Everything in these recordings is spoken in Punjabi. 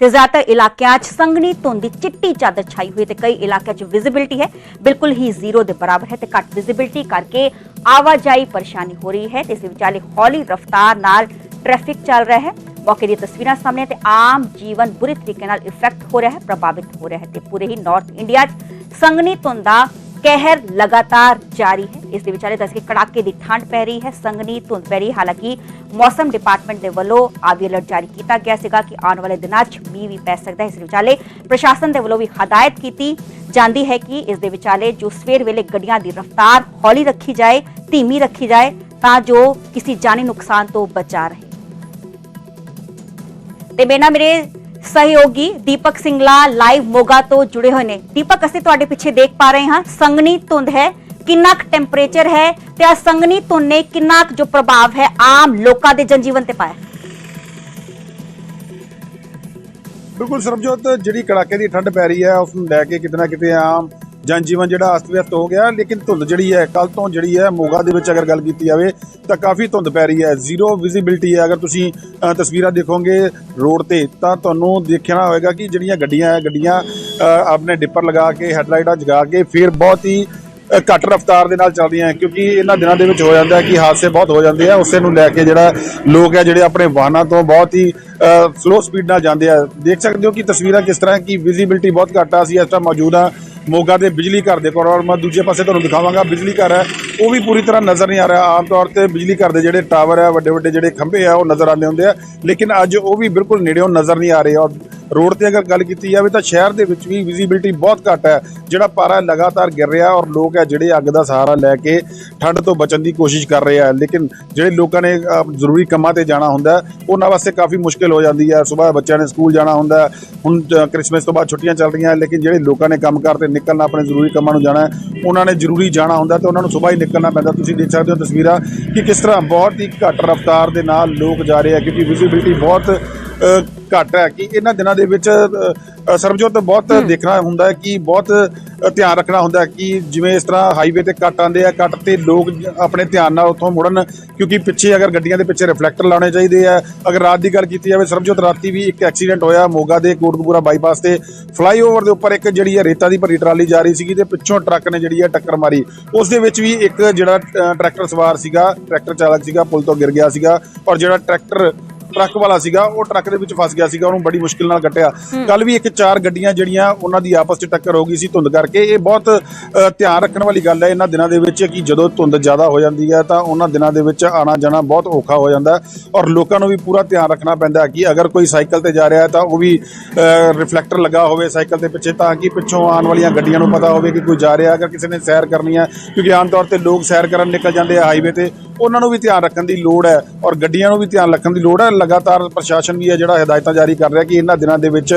ਤੇ ਜ਼ਿਆਦਾਤਰ ਇਲਾਕਿਆਂ 'ਚ ਸੰਘਣੀ ਧੁੰਦ ਦੀ ਚਿੱਟੀ ਚਾਦਰ ਛਾਈ ਹੋਈ ਤੇ ਕਈ ਇਲਾਕਿਆਂ 'ਚ ਵਿਜ਼ਿਬਿਲਟੀ ਹੈ। ਬਿਲਕੁਲ ਹੀ ਜ਼ੀਰੋ ਦੇ ਬਰਾਬਰ ਹੈ ਤੇ ਘੱਟ ਵਿਜ਼ਿਬਿਲਟੀ ਕਰਕੇ ਆਵਾਜਾਈ ਪਰੇਸ਼ਾਨੀ ਹੋ ਰਹੀ ਹੈ ਤੇ ਇਸ ਵਿਚਾਲੇ ਹੌਲੀ ਰਫ਼ਤਾਰ ਨਾਲ ਟ੍ਰੈਫਿਕ ਚੱਲ ਰਿਹਾ ਹੈ। ਮੌਕੇ ਦੀਆਂ ਤਸਵੀਰਾਂ ਸਾਹਮਣੇ ਤੇ ਆਮ ਜੀਵਨ ਬੁਰੇ ਤਰੀਕੇ ਨਾਲ ਇਫੈਕਟ ਹੋ ਰਿਹਾ ਹੈ, ਪ੍ਰਭਾਵਿਤ ਹੋ ਰਿਹਾ ਹੈ ਤੇ ਪੂਰੇ ਹੀ ਨਾਰਥ ਇੰਡੀਆ 'ਚ ਸੰਘਣੀ ਧੁੰਦ ਦਾ ਕਹਿਰ ਲਗਾਤਾਰ ਜਾਰੀ ਹੈ। ਇਸ ਦੇ ਵਿਚਾਲੇ ਦੱਸ ਕੇ ਕੜਾਕੇ ਦੀ ਠੰਡ ਪੈ ਰਹੀ ਹੈ, ਸੰਘਣੀ ਧੁੰਦ ਪੈ ਰਹੀ ਹਾਲਾਂਕਿ ਮੌਸਮ ਡਿਪਾਰਟਮੈਂਟ ਦੇ ਵੱਲੋਂ ਆਵੀ ਅਲਰਟ ਜਾਰੀ ਕੀਤਾ ਗਿਆ ਸੀਗਾ ਕਿ ਆਉਣ ਵਾਲੇ ਦਿਨਾਂ 'ਚ ਮੀਂਹ ਵੀ ਪੈ ਸਕਦਾ ਹੈ। ਇਸ ਦੇ ਵਿਚਾਲੇ ਪ੍ਰਸ਼ਾਸਨ ਦੇ ਵੱਲੋਂ ਵੀ ਹਦਾਇਤ ਕੀਤੀ ਜਾਂਦੀ ਹੈ ਕਿ ਇਸ ਦੇ ਵਿਚਾਲੇ ਜੋ ਸਵੇਰ ਵੇਲੇ ਗੱਡੀਆਂ ਦੀ ਰਫ਼ਤਾਰ ਹੌਲੀ ਰੱਖੀ ਜਾਏ, ਧੀਮੀ ਰੱਖੀ ਜਾਏ, ਤਾਂ ਜੋ ਕਿਸੇ ਜਾਨੀ ਨੁਕਸਾਨ ਤੋਂ ਬਚਾ ਰਹੇ। ਤੇ ਮੇਰੇ ਮੇਰੇ ਸਹਿਯੋਗੀ ਦੀਪਕ ਸਿੰਗਲਾ ਲਾਈਵ ਮੋਗਾ ਤੋਂ ਜੁੜੇ ਹੋਏ ਨੇ। ਦੀਪਕ, ਅਸੀਂ ਤੁਹਾਡੇ ਪਿੱਛੇ ਦੇਖ ਪਾ ਰਹੇ ਹਾਂ ਸੰਗਣੀ ਧੁੰਦ ਹੈ, ਕਿੰਨਾ ਕੁ ਟੈਂਪਰੇਚਰ ਹੈ ਤੇ ਆ ਸੰਗਣੀ ਧੁੰਦ ਨੇ ਕਿੰਨਾ ਕੁ ਜੋ ਪ੍ਰਭਾਵ ਹੈ ਆਮ ਲੋਕਾਂ ਦੇ ਜਨਜੀਵਨ ਤੇ ਪਾਇਆ। ਬਿਲਕੁਲ ਸਰਬਜੋਤ, ਜਿਹੜੀ ਕੜਾਕੇ ਦੀ ਠੰਡ ਪੈ ਰਹੀ ਹੈ, ਉਸ ਨੂੰ ਲੈ ਕੇ ਕਿਤੇ ਨਾ ਕਿਤੇ ਆਮ ਜਨ ਜੀਵਨ ਜਿਹੜਾ ਅਸਤ-ਵਿਅਸਤ ਹੋ ਗਿਆ, ਲੇਕਿਨ ਧੁੰਦ ਜਿਹੜੀ ਹੈ ਕੱਲ ਤੋਂ ਜਿਹੜੀ ਹੈ, ਮੋਗਾ ਦੇ ਵਿੱਚ ਅਗਰ ਗੱਲ ਕੀਤੀ ਜਾਵੇ, ਤਾਂ ਕਾਫੀ ਧੁੰਦ ਪੈ ਰਹੀ ਹੈ। ਜ਼ੀਰੋ ਵਿਜ਼ਿਬਿਲਟੀ ਹੈ। ਅਗਰ ਤੁਸੀਂ ਤਸਵੀਰਾਂ ਦੇਖੋਗੇ ਰੋਡ ਤੇ, ਤਾਂ ਤੁਹਾਨੂੰ ਦੇਖਣਾ ਹੋਵੇਗਾ ਕਿ ਜਿਹੜੀਆਂ ਗੱਡੀਆਂ ਹੈ, ਗੱਡੀਆਂ ਆਪਣੇ ਡਿੱਪਰ ਲਗਾ ਕੇ, ਹੈਡਲਾਈਟਾਂ ਜਗਾ ਕੇ, ਫਿਰ ਬਹੁਤ ਹੀ ਘੱਟ ਰਫ਼ਤਾਰ ਦੇ ਨਾਲ ਚੱਲਦੀਆਂ ਹੈ, ਕਿਉਂਕਿ ਇਹਨਾਂ ਦਿਨਾਂ ਦੇ ਵਿੱਚ ਹੋ ਜਾਂਦਾ ਹੈ ਕਿ ਹਾਦਸੇ ਬਹੁਤ ਹੋ ਜਾਂਦੇ ਆ, ਉਸੇ ਨੂੰ ਲੈ ਕੇ ਜਿਹੜਾ ਲੋਕ ਹੈ ਜਿਹੜੇ ਆਪਣੇ ਵਾਹਨਾਂ ਤੋਂ ਬਹੁਤ ਹੀ ਸਲੋ ਸਪੀਡ ਨਾਲ ਜਾਂਦੇ ਆ। ਦੇਖ ਸਕਦੇ ਹੋ ਕਿ ਤਸਵੀਰਾਂ ਕਿਸ ਤਰ੍ਹਾਂ ਕਿ ਵਿਜ਼ਿਬਿਲਟੀ ਬਹੁਤ ਘੱਟ ਆ, ਅਸੀਂ ਇਸ ਟਾਈਮ ਮੌਜੂਦ ਆ ਮੋਗਾ ਦੇ ਬਿਜਲੀ ਘਰ ਦੇ ਕੋਲ। ਔਰ ਮੈਂ ਦੂਜੇ ਪਾਸੇ ਤੁਹਾਨੂੰ ਦਿਖਾਵਾਂਗਾ, ਬਿਜਲੀ ਘਰ ਹੈ, ਉਹ ਵੀ ਪੂਰੀ ਤਰ੍ਹਾਂ ਨਜ਼ਰ ਨਹੀਂ ਆ ਰਿਹਾ। ਆਮ ਤੌਰ ਤੇ ਬਿਜਲੀ ਘਰ ਦੇ ਜਿਹੜੇ ਟਾਵਰ ਆ ਵੱਡੇ ਵੱਡੇ ਜਿਹੜੇ ਖੰਭੇ ਆ, ਉਹ ਨਜ਼ਰ ਆਉਂਦੇ ਹੁੰਦੇ ਆ, ਲੇਕਿਨ ਅੱਜ ਉਹ ਵੀ ਬਿਲਕੁਲ ਨੇੜਿਓਂ ਨਜ਼ਰ ਨਹੀਂ ਆ ਰਹੇ। ਔਰ ਰੋਡ ਤੇ ਅਗਰ ਗੱਲ ਕੀਤੀ ਜਾਵੇ ਤਾਂ ਸ਼ਹਿਰ ਦੇ ਵਿੱਚ ਵੀ ਵਿਜ਼ਿਬਿਲਟੀ ਬਹੁਤ ਘੱਟ ਹੈ। ਜਿਹੜਾ ਪਾਰਾ ਲਗਾਤਾਰ ਗਿਰ ਰਿਹਾ ਔਰ ਲੋਕ ਹੈ ਜਿਹੜੇ ਅੱਗ ਦਾ ਸਹਾਰਾ ਲੈ ਕੇ ਠੰਡ ਤੋਂ ਬਚਣ ਦੀ ਕੋਸ਼ਿਸ਼ ਕਰ ਰਹੇ ਆ। ਲੇਕਿਨ ਜਿਹੜੇ ਲੋਕਾਂ ਨੇ ਜ਼ਰੂਰੀ ਕੰਮਾਂ ਤੇ ਜਾਣਾ ਹੁੰਦਾ ਉਹਨਾਂ ਵਾਸਤੇ ਕਾਫੀ ਮੁਸ਼ਕਿਲ ਹੋ ਜਾਂਦੀ ਹੈ। ਸਵੇਰ ਬੱਚਿਆਂ ਨੇ ਸਕੂਲ ਜਾਣਾ ਹੁੰਦਾ ਹੁਣ ਅ, ਕ੍ਰਿਸਮਸ ਤੋਂ ਬਾਅਦ ਛੁੱਟੀਆਂ ਚੱਲ ਰਹੀਆਂ ਲੇਕਿਨ ਜਿਹੜੇ ਲੋਕਾਂ ਨੇ ਕੰਮਕਾਰ ਤੇ ਨਿਕਲਣਾ ਆਪਣੇ ਜ਼ਰੂਰੀ ਕੰਮਾਂ ਨੂੰ ਜਾਣਾ ਉਹਨਾਂ ਨੇ ਜ਼ਰੂਰੀ ਜਾਣਾ ਹੁੰਦਾ ਤੇ ਉਹਨਾਂ ਨੂੰ ਸਵੇਰ ਹੀ ਨਿਕਲਣਾ ਪੈਂਦਾ। ਤੁਸੀਂ ਦੇਖ ਸਕਦੇ ਹੋ ਤਸਵੀਰਾਂ ਕਿ ਕਿਸ ਤਰ੍ਹਾਂ ਬਹੁਤ ਹੀ ਘੱਟ ਰਫ਼ਤਾਰ ਦੇ ਨਾਲ ਲੋਕ ਜਾ ਰਹੇ ਆ ਕਿਉਂਕਿ ਵਿਜ਼ਿਬਿਲਟੀ ਬਹੁਤ ਘੱਟ ਹੈ ਕਿ ਇਹਨਾਂ ਦਿਨਾਂ ਦੇ ਵਿੱਚ ਸਰਬਜੋਤ ਬਹੁਤ ਦੇਖਣਾ ਹੁੰਦਾ ਹੈ ਕਿ ਬਹੁਤ ਧਿਆਨ ਰੱਖਣਾ ਹੁੰਦਾ ਹੈ ਕਿ ਜਿਵੇਂ ਇਸ ਤਰ੍ਹਾਂ ਹਾਈਵੇ ਤੇ ਕੱਟ ਆਉਂਦੇ ਆ ਕੱਟ ਤੇ ਲੋਕ ਆਪਣੇ ਧਿਆਨ ਨਾਲ ਉੱਥੋਂ ਮੁੜਨ ਕਿਉਂਕਿ ਪਿੱਛੇ ਅਗਰ ਗੱਡੀਆਂ ਦੇ ਪਿੱਛੇ ਰਿਫਲੈਕਟਰ ਲਾਉਣੇ ਚਾਹੀਦੇ ਆ। ਅਗਰ ਰਾਤ ਦੀ ਗੱਲ ਕੀਤੀ ਜਾਵੇ ਸਰਬਜੋਤ ਰਾਤੀ ਵੀ ਇੱਕ ਐਕਸੀਡੈਂਟ ਹੋਇਆ ਮੋਗਾ ਦੇ ਕੋਟਕਪੂਰਾ ਬਾਈਪਾਸ ਤੇ। ਫਲਾਈਓਵਰ ਦੇ ਉੱਪਰ ਇੱਕ ਜਿਹੜੀ ਹੈ ਰੇਤਾ ਦੀ ਭਰੀ ਟਰਾਲੀ ਜਾ ਰਹੀ ਸੀਗੀ ਤੇ ਪਿੱਛੋਂ ਟਰੱਕ ਨੇ ਜਿਹੜੀ ਹੈ ਟੱਕਰ ਮਾਰੀ। ਉਸ ਦੇ ਵਿੱਚ ਵੀ ਇੱਕ ਜਿਹੜਾ ਟਰੈਕਟਰ ਸਵਾਰ ਸੀਗਾ ਟਰੈਕਟਰ ਚਾਲਕ ਸੀਗਾ ਪੁਲ ਤੋਂ ਗਿਰ ਗਿਆ ਸੀਗਾ ਔਰ ਜਿਹੜਾ ਟਰੈਕਟਰ ਟਰੱਕ ਵਾਲਾ ਸੀਗਾ ਉਹ ਟਰੱਕ ਦੇ ਵਿੱਚ ਫਸ ਗਿਆ ਸੀਗਾ ਉਹਨੂੰ ਬੜੀ ਮੁਸ਼ਕਿਲ ਨਾਲ ਕੱਟਿਆ। ਕੱਲ ਵੀ ਇੱਕ ਚਾਰ ਗੱਡੀਆਂ ਜਿਹੜੀਆਂ ਉਹਨਾਂ ਦੀ ਆਪਸ 'ਚ ਟੱਕਰ ਹੋ ਗਈ ਸੀ ਧੁੰਦ ਕਰਕੇ। ਇਹ ਬਹੁਤ ਧਿਆਨ ਰੱਖਣ ਵਾਲੀ ਗੱਲ ਹੈ ਇਹਨਾਂ ਦਿਨਾਂ ਦੇ ਵਿੱਚ ਕਿ ਜਦੋਂ ਧੁੰਦ ਜ਼ਿਆਦਾ ਹੋ ਜਾਂਦੀ ਹੈ ਤਾਂ ਉਹਨਾਂ ਦਿਨਾਂ ਦੇ ਵਿੱਚ ਆਣਾ ਜਾਣਾ ਬਹੁਤ ਔਖਾ ਹੋ ਜਾਂਦਾ ਹੈ ਔਰ ਲੋਕਾਂ ਨੂੰ ਵੀ ਪੂਰਾ ਧਿਆਨ ਰੱਖਣਾ ਪੈਂਦਾ ਹੈ ਕਿ ਅਗਰ ਕੋਈ ਸਾਈਕਲ ਤੇ ਜਾ ਰਿਹਾ ਹੈ ਤਾਂ ਉਹ ਵੀ ਰਿਫਲੈਕਟਰ ਲੱਗਾ ਹੋਵੇ ਸਾਈਕਲ ਦੇ ਪਿੱਛੇ ਤਾਂ ਕਿ ਪਿੱਛੋਂ ਆਉਣ ਵਾਲੀਆਂ ਗੱਡੀਆਂ ਨੂੰ ਪਤਾ ਹੋਵੇ ਕਿ ਕੋਈ ਜਾ ਰਿਹਾ ਅਗਰ ਕਿਸੇ ਨੇ ਸੈਰ ਕਰਨੀ ਹੈ ਕਿਉਂਕਿ ਆਮ ਤੌਰ ਤੇ ਲੋਕ ਸੈਰ ਕਰਨ ਨਿਕਲ ਜਾਂਦੇ ਆ ਹਾਈਵੇ ਤੇ ਉਹਨਾਂ ਨੂੰ ਵੀ ਧਿਆਨ ਰੱਖਣ ਦੀ ਲੋੜ ਹੈ ਔਰ ਗੱਡੀਆਂ ਨੂੰ ਵੀ ਧਿਆਨ ਰੱਖਣ ਦੀ ਲੋੜ ਹੈ। ਲਗਾਤਾਰ ਪ੍ਰਸ਼ਾਸਨ ਵੀ ਹੈ ਜਿਹੜਾ ਹਦਾਇਤਾਂ ਜਾਰੀ ਕਰ ਰਿਹਾ ਕਿ ਇਹਨਾਂ ਦਿਨਾਂ ਦੇ ਵਿੱਚ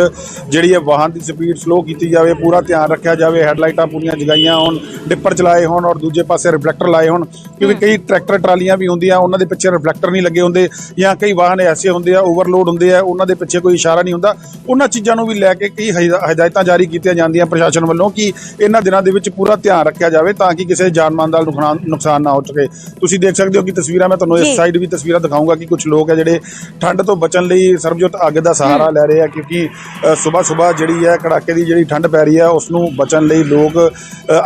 ਜਿਹੜੀ ਹੈ ਵਾਹਨ ਦੀ ਸਪੀਡ ਸਲੋ ਕੀਤੀ ਜਾਵੇ ਪੂਰਾ ਧਿਆਨ ਰੱਖਿਆ ਜਾਵੇ ਹੈਡਲਾਈਟਾਂ ਪੂਰੀਆਂ ਜਗਾਈਆਂ ਹੋਣ ਡਿੱਪਰ ਚਲਾਏ ਹੋਣ ਔਰ ਦੂਜੇ ਪਾਸੇ ਰਿਫਲੈਕਟਰ ਲਾਏ ਹੋਣ ਕਿਉਂਕਿ ਕਈ ਟਰੈਕਟਰ ਟਰਾਲੀਆਂ ਵੀ ਹੁੰਦੀਆਂ ਉਹਨਾਂ ਦੇ ਪਿੱਛੇ ਰਿਫਲੈਕਟਰ ਨਹੀਂ ਲੱਗੇ ਹੁੰਦੇ ਜਾਂ ਕਈ ਵਾਹਨ ਐਸੇ ਹੁੰਦੇ ਆ ਓਵਰਲੋਡ ਹੁੰਦੇ ਆ ਉਹਨਾਂ ਦੇ ਪਿੱਛੇ ਕੋਈ ਇਸ਼ਾਰਾ ਨਹੀਂ ਹੁੰਦਾ ਉਹਨਾਂ ਚੀਜ਼ਾਂ ਨੂੰ ਵੀ ਲੈ ਕੇ ਕਈ ਹਦਾਇ- ਹਦਾਇਤਾਂ ਜਾਰੀ ਕੀਤੀਆਂ ਜਾਂਦੀਆਂ ਪ੍ਰਸ਼ਾਸਨ ਵੱਲੋਂ ਕਿ ਇਹਨਾਂ ਦਿਨਾਂ ਦੇ ਵਿੱਚ ਪੂਰਾ ਧਿਆਨ ਰੱਖਿਆ ਜਾਵੇ ਤਾਂ ਕਿ ਕਿਸੇ ਜਾਨ ਮਾਲ ਦਾ ਨੁਕਸਾਨ ਨਾ ਹੋ ਸਕੇ ਤੁਸੀਂ ਦੇਖ ਸਕਦੇ ਹੋ ਕਿ ਤਸਵੀਰਾਂ ਮੈਂ ਤੁਹਾਨੂੰ। ਇਸ ਸਾਈਡ ਵੀ ਤਸਵੀਰਾਂ ਦਿਖਾਊਂਗਾ ਕਿ ਕੁਝ ਲੋਕ ਹੈ ਜਿਹੜੇ ਠੰਡ ਤੋਂ ਬਚਣ ਲਈ ਸਰਬਜੋਤ ਅੱਗ ਦਾ ਸਹਾਰਾ ਲੈ ਰਹੇ ਆ, ਕਿਉਂਕਿ ਸਵੇਰ ਸਵੇਰ ਜਿਹੜੀ ਹੈ, ਕੜਾਕੇ ਦੀ ਜਿਹੜੀ ਠੰਡ ਪੈ ਰਹੀ ਹੈ ਉਸ ਨੂੰ ਬਚਣ ਲਈ ਲੋਕ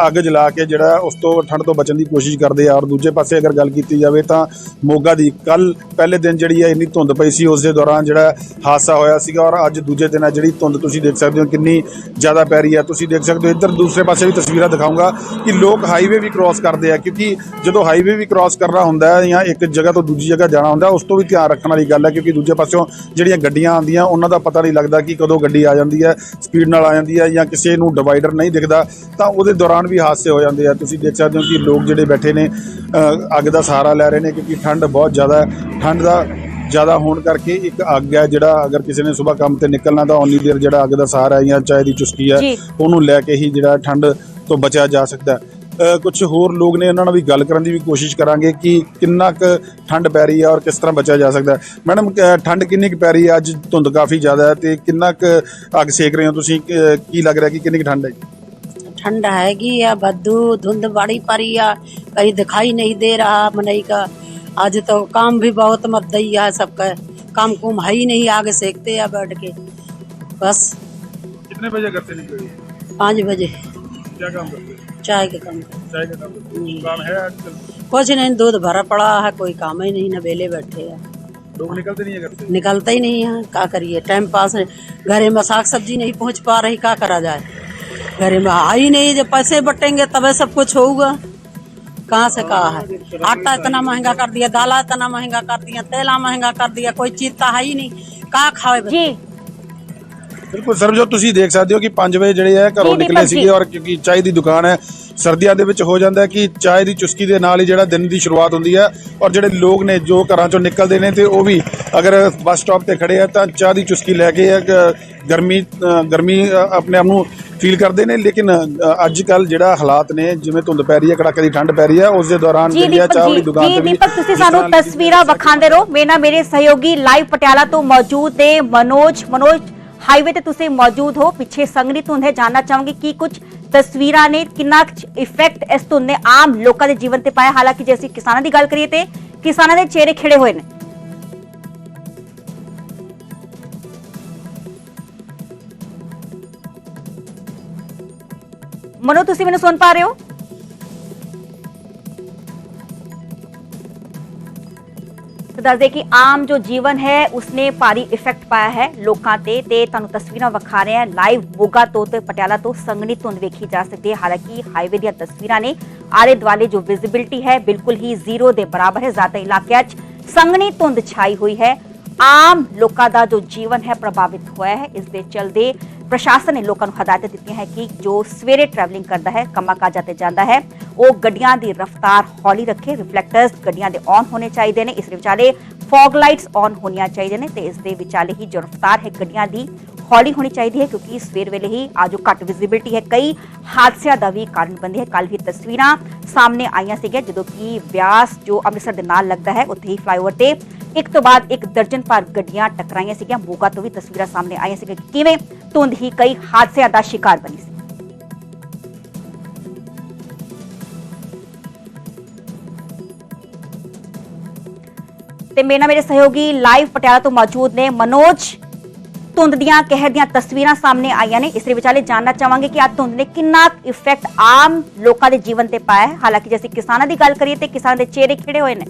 ਅੱਗ ਜਲਾ ਕੇ ਜਿਹੜਾ ਉਸ ਤੋਂ ਠੰਡ ਤੋਂ ਬਚਣ ਦੀ ਕੋਸ਼ਿਸ਼ ਕਰਦੇ ਆ। ਔਰ ਦੂਜੇ ਪਾਸੇ ਅਗਰ ਗੱਲ ਕੀਤੀ ਜਾਵੇ ਤਾਂ ਮੋਗਾ ਦੀ ਕੱਲ ਪਹਿਲੇ ਦਿਨ ਜਿਹੜੀ ਹੈ, ਇੰਨੀ ਧੁੰਦ ਪਈ ਸੀ ਉਸ ਦੇ ਦੌਰਾਨ ਜਿਹੜਾ ਹਾਦਸਾ ਹੋਇਆ ਸੀਗਾ। ਔਰ ਅੱਜ ਦੂਜੇ ਦਿਨ ਆ ਜਿਹੜੀ ਧੁੰਦ ਤੁਸੀਂ ਦੇਖ ਸਕਦੇ ਹੋ, ਕਿੰਨੀ ਜ਼ਿਆਦਾ ਪੈ ਰਹੀ ਹੈ। ਤੁਸੀਂ ਦੇਖ ਸਕਦੇ ਹੋ, ਇੱਧਰ ਦੂਸਰੇ ਪਾਸੇ ਵੀ ਤਸਵੀਰਾਂ ਦਿਖਾਊਂਗਾ ਕਿ ਲੋਕ ਹਾਈਵੇ ਵੀ ਕ੍ਰਾਸ ਕਰਦੇ ਆ, ਕਿਉਂਕਿ ਜਦੋਂ ਹਾਈਵੇ ਵੀ ਕ੍ਰਾਸ ਕਰਨਾ ਹੁੰਦਾ ਹੈ ਜਾਂ ਇੱਕ ਜਗ੍ਹਾ ਤੋਂ ਦੂਜੀ ਜਗ੍ਹਾ ਜਾਣਾ ਹੁੰਦਾ ਉਸ ਤੋਂ ਵੀ ਧਿਆਨ ਰੱਖਣ ਵਾਲੀ ਗੱਲ ਹੈ, ਕਿਉਂਕਿ ਦੂਜੇ ਪਾਸਿਓਂ ਜਿਹੜੀਆਂ ਗੱਡੀਆਂ ਆਉਂਦੀਆਂ ਉਹਨਾਂ ਦਾ ਪਤਾ ਨਹੀਂ ਲੱਗਦਾ ਕਿ ਕਦੋਂ ਗੱਡੀ ਆ ਜਾਂਦੀ ਹੈ ਸਪੀਡ ਨਾਲ ਆ ਜਾਂਦੀ ਹੈ ਜਾਂ ਕਿਸੇ ਨੂੰ ਡਿਵਾਈਡਰ ਨਹੀਂ ਦਿਖਦਾ ਤਾਂ ਉਹਦੇ ਦੌਰਾਨ ਵੀ ਹਾਦਸੇ ਹੋ ਜਾਂਦੇ ਆ। ਤੁਸੀਂ ਦੇਖ ਸਕਦੇ ਹੋ ਕਿ ਲੋਕ ਜਿਹੜੇ ਬੈਠੇ ਨੇ ਅੱਗ ਦਾ ਸਹਾਰਾ ਲੈ ਰਹੇ ਨੇ ਕਿਉਂਕਿ ਠੰਡ ਬਹੁਤ ਜ਼ਿਆਦਾ ਹੈ। ਠੰਡ ਦਾ ਜ਼ਿਆਦਾ ਹੋਣ ਕਰਕੇ ਇੱਕ ਅੱਗ ਹੈ ਜਿਹੜਾ ਅਗਰ ਕਿਸੇ ਨੇ ਸਵੇਰ ਕੰਮ ਤੇ ਨਿਕਲਣਾ ਤਾਂ ਉਨੀ ਦੇਰ ਜਿਹੜਾ ਅੱਗ ਦਾ ਸਹਾਰਾ ਜਾਂ ਚਾਹ ਦੀ ਚੁਸਕੀ ਹੈ। ਉਹਨੂੰ ਲੈ ਕੇ ਹੀ ਜਿਹੜਾ ਠੰਡ ਤੋਂ ਬਚਿਆ ਜਾ ਸਕਦਾ ਹੈ। ਕੁਝ ਹੋਰ ਲੋਕ ਨੇ ਉਹਨਾਂ ਨਾਲ ਵੀ ਗੱਲ ਕਰਨ ਦੀ ਵੀ ਕੋਸ਼ਿਸ਼ ਕਰਾਂਗੇ ਕਿ ਕਿੰਨਾ ਕੁ ਠੰਡ ਪੈ ਰਹੀ ਹੈ ਔਰ ਕਿਸ ਤਰ੍ਹਾਂ ਬਚਿਆ ਜਾ ਸਕਦਾ ਹੈ ਮੈਡਮ ਅ, ਠੰਡ ਕਿੰਨੀ ਕੁ ਪੈ ਰਹੀ ਹੈ ਅੱਜ ਧੁੰਦ ਕਾਫੀ ਜ਼ਿਆਦਾ ਹੈ ਤੇ ਕਿੰਨਾ ਕੁ ਅੱਗ ਸੇਕ ਰਹੇ ਹੋ ਤੁਸੀਂ ਅ, ਕੀ ਲੱਗ ਰਿਹਾ ਕਿ ਕਿੰਨੀ ਕੁ ਠੰਡ ਹੈ ठंड हैगी या बद्दू धुंध बड़ी पड़ी है कहीं दिखाई नहीं दे रहा मनई का आज तो काम भी बहुत मद्दई है सबका काम कुम है ही नहीं आगे सेकते हैं बैठ के बस कितने बजे घर से निकले पाँच बजे क्या काम करते चाय के काम। चाय का काम। काम है आजकल? कुछ नहीं दूध भरा पड़ा है कोई काम ही नहीं न बेले बैठे है। लोग निकलते नहीं है घर से? निकलता ही नहीं है क्या करिए टाइम पास नहीं। घरे में साग सब्ज़ी नहीं पहुँच पा रही क्या करा जाए? घरे में आ ही नहीं जब पैसे बटेंगे तब सब कुछ होगा। कहाँ से कहा है? आटा इतना महँगा कर दिया दाला इतना महँगा कर दिया तेला महँगा कर दिया कोई चीज़ तो है ही नहीं। कहाँ खाए बच्चे? ਬਿਲਕੁਲ ਸਰਬਜੋਤ ਤੁਸੀਂ ਦੇਖ ਸਕਦੇ ਹੋ ਕਿ 5 ਵਜੇ ਜਿਹੜੇ ਹੈ ਘਰੋਂ ਨਿਕਲੇ। ਸੀਗੇ ਔਰ ਕਿਉਂਕਿ ਚਾਹ ਦੀ ਦੁਕਾਨ ਹੈ ਸਰਦੀਆਂ ਦੇ ਵਿੱਚ ਹੋ ਜਾਂਦਾ ਹੈ ਕਿ ਚਾਹ ਦੀ ਚੁਸਕੀ ਦੇ ਨਾਲ ਹੀ ਜਿਹੜਾ ਦਿਨ ਦੀ ਸ਼ੁਰੂਆਤ ਹੁੰਦੀ ਹੈ ਔਰ ਜਿਹੜੇ ਲੋਕ ਨੇ ਜੋ ਘਰਾਂ ਚੋਂ ਨਿਕਲਦੇ ਨੇ ਤੇ ਉਹ ਵੀ ਅਗਰ ਬੱਸ ਸਟਾਪ ਤੇ ਖੜੇ ਆ ਤਾਂ ਚਾਹ ਦੀ ਚੁਸਕੀ ਲੈ ਕੇ ਗਰਮੀ ਗਰਮੀ ਆਪਣੇ ਆਪ ਨੂੰ ਫੀਲ ਕਰਦੇ ਨੇ ਲੇਕਿਨ ਅੱਜ ਕੱਲ ਜਿਹੜਾ ਹਾਲਾਤ ਨੇ ਜਿਵੇਂ ਧੁੰਦ ਪੈ ਰਹੀ ਹੈ ਕੜਾਕੇ ਦੀ ਠੰਡ ਪੈ ਰਹੀ ਹੈ ਉਸ ਦੇ ਦੌਰਾਨ ਜਿਹੜੀ ਚਾਹ ਵਾਲੀ ਦੁਕਾਨ ਤੇ ਵੀ ਦੀਪਕ ਤੁਸੀਂ ਸਾਨੂੰ ਤਸਵੀਰਾਂ ਵਿਖਾਉਂਦੇ ਰਹੋ ਮੇਰੇ ਨਾਲ ਮੇਰੇ ਸਹਿਯੋਗੀ ਲਾਈਵ ਪਟਿਆਲਾ ਤੋਂ ਮੌਜੂਦ ਨੇ ਮਨੋਜ ਮਨੋਜ ਹਾਈਵੇ ਤੇ ਤੁਸੀਂ ਮੌਜੂਦ ਹੋ, ਪਿੱਛੇ ਸੰਗਨੀ ਧੁੰਦ ਹੈ, ਜਾਨਣਾ ਚਾਹਾਂਗੇ ਕੀ ਕੁਝ ਤਸਵੀਰਾਂ ਨੇ, ਕਿੰਨਾ ਇਫੈਕਟ ਇਸ ਧੁੰਦ ਨੇ ਆਮ ਲੋਕਾਂ ਦੇ ਜੀਵਨ ਤੇ ਪਾਇਆ? ਹਾਲਾਂਕਿ ਜੇ ਅਸੀਂ ਕਿਸਾਨਾਂ ਦੀ ਗੱਲ ਕਰੀਏ ਤੇ ਕਿਸਾਨਾਂ ਦੇ ਚਿਹਰੇ ਖਿੜੇ ਹੋਏ ਨੇ। ਮਨੋ, ਤੁਸੀਂ ਮੈਨੂੰ ਸੁਣ ਪਾ ਰਹੇ ਹੋ? ਤਾਂ ਦੱਸਦੇ ਕਿ ਆਮ ਜੋ ਜੀਵਨ ਹੈ, ਉਸਨੇ ਭਾਰੀ ਇਫੈਕਟ ਪਾਇਆ ਹੈ ਲੋਕਾਂ ਤੇ ਤੇ ਤੁਹਾਨੂੰ ਤਸਵੀਰਾਂ ਵਿਖਾ ਰਹੇ ਹਾਂ। ਲਾਈਵ ਮੋਗਾ ਤੋਂ ਤੇ ਪਟਿਆਲਾ ਤੋਂ ਸੰਗਣੀ ਧੁੰਦ ਵੇਖੀ ਜਾ ਸਕਦੀ ਹੈ। ਹਾਲਾਂਕਿ ਹਾਈਵੇ ਦੀਆਂ ਤਸਵੀਰਾਂ ਨੇ ਆਲੇ ਦੁਆਲੇ ਜੋ ਵਿਜ਼ਿਬਿਲਟੀ ਹੈ, ਬਿਲਕੁਲ ਹੀ ਜ਼ੀਰੋ ਦੇ ਬਰਾਬਰ ਹੈ। ਜ਼ਿਆਦਾ ਇਲਾਕਿਆਂ 'ਚ ਸੰਗਣੀ ਧੁੰਦ ਛਾਈ ਹੋਈ ਹੈ। ਆਮ ਲੋਕਾਂ ਦਾ ਜੋ ਜੀਵਨ ਹੈ, ਪ੍ਰਭਾਵਿਤ ਹੋਇਆ ਹੈ। ਇਸ ਦੇ ਚਲਦੇ ਪ੍ਰਸ਼ਾਸਨ ਨੇ ਲੋਕਾਂ ਨੂੰ ਹਦਾਇਤਾਂ ਦਿੱਤੀਆਂ ਹੈ ਕਿ ਜੋ ਸਵੇਰੇ ਟਰੈਵਲਿੰਗ ਕਰਦਾ ਹੈ, ਕੰਮਾਂ ਕਾਜਾਂ ਤੇ ਜਾਂਦਾ ਹੈ ਉਹ ਗੱਡੀਆਂ ਦੀ ਰਫ਼ਤਾਰ ਹੌਲੀ ਰੱਖੇ ਰਿਫਲੈਕਟਰਸ ਗੱਡੀਆਂ ਦੇ ਔਨ ਹੋਣੇ ਚਾਹੀਦੇ ਨੇ ਇਸ ਦੇ ਵਿਚਾਲੇ ਫੌਗ ਲਾਈਟਸ ਔਨ ਹੋਣੀਆਂ ਚਾਹੀਦੀਆਂ ਨੇ ਤੇ ਇਸ ਦੇ ਵਿਚਾਲੇ ਹੀ ਜੋ ਰਫ਼ਤਾਰ ਹੈ ਗੱਡੀਆਂ ਦੀ ਹੌਲੀ ਹੋਣੀ ਚਾਹੀਦੀ ਹੈ ਕਿਉਂਕਿ ਸਵੇਰ ਵੇਲੇ ਹੀ ਆ ਜੋ ਘੱਟ ਵਿਜ਼ਿਬਿਲਟੀ ਹੈ ਕਈ ਹਾਦਸਿਆਂ ਦਾ ਵੀ ਕਾਰਨ ਬਣਦੀ ਹੈ ਕੱਲ ਵੀ ਤਸਵੀਰਾਂ ਸਾਹਮਣੇ ਆਈਆਂ ਸੀਗੀਆਂ ਜਦੋਂ ਕਿ ਬਿਆਸ ਜੋ ਅੰਮ੍ਰਿਤਸਰ ਦੇ ਨਾਲ ਲੱਗਦਾ ਹੈ ਉੱਥੇ ਹੀ ਫਲਾਈਓਵਰ ਤੇ ਇੱਕ ਤੋਂ ਬਾਅਦ ਇੱਕ ਦਰਜਨ ਭਰ ਗੱਡੀਆਂ ਟਕਰਾਈਆਂ ਸੀਗੀਆਂ ਮੋਗਾ ਤੋਂ ਵੀ ਤਸਵੀਰਾਂ ਸਾਹਮਣੇ ਆਈਆਂ ਸੀਗੀਆਂ ਕਿ ਕਿਵੇਂ ਧੁੰਦ ਹੀ ਕਈ ਹਾਦਸਿਆਂ ਦਾ ਸ਼ਿਕਾਰ ਬਣੀ ਸੀ ਤੇ ਮੇਰੇ ਨਾਲ ਮੇਰੇ ਸਹਿਯੋਗੀ ਲਾਈਵ ਪਟਿਆਲਾ ਤੋਂ ਮੌਜੂਦ ਨੇ ਮਨੋਜ। ਧੁੰਦ ਦੀਆਂ ਕਹਿਰ ਦੀਆਂ ਤਸਵੀਰਾਂ ਸਾਹਮਣੇ ਆਈਆਂ ਨੇ। ਇਸ ਦੇ ਵਿਚਾਲੇ ਜਾਨਣਾ ਚਾਹਾਂਗੇ ਕਿ ਆ ਧੁੰਦ ਨੇ ਕਿੰਨਾ ਇਫੈਕਟ ਆਮ ਲੋਕਾਂ ਦੇ ਜੀਵਨ ਤੇ ਪਾਇਆ ਹੈ। ਹਾਲਾਂਕਿ ਜੇ ਅਸੀਂ ਕਿਸਾਨਾਂ ਦੀ ਗੱਲ ਕਰੀਏ ਤੇ ਕਿਸਾਨਾਂ ਦੇ ਚਿਹਰੇ ਖਿੜੇ ਹੋਏ ਨੇ?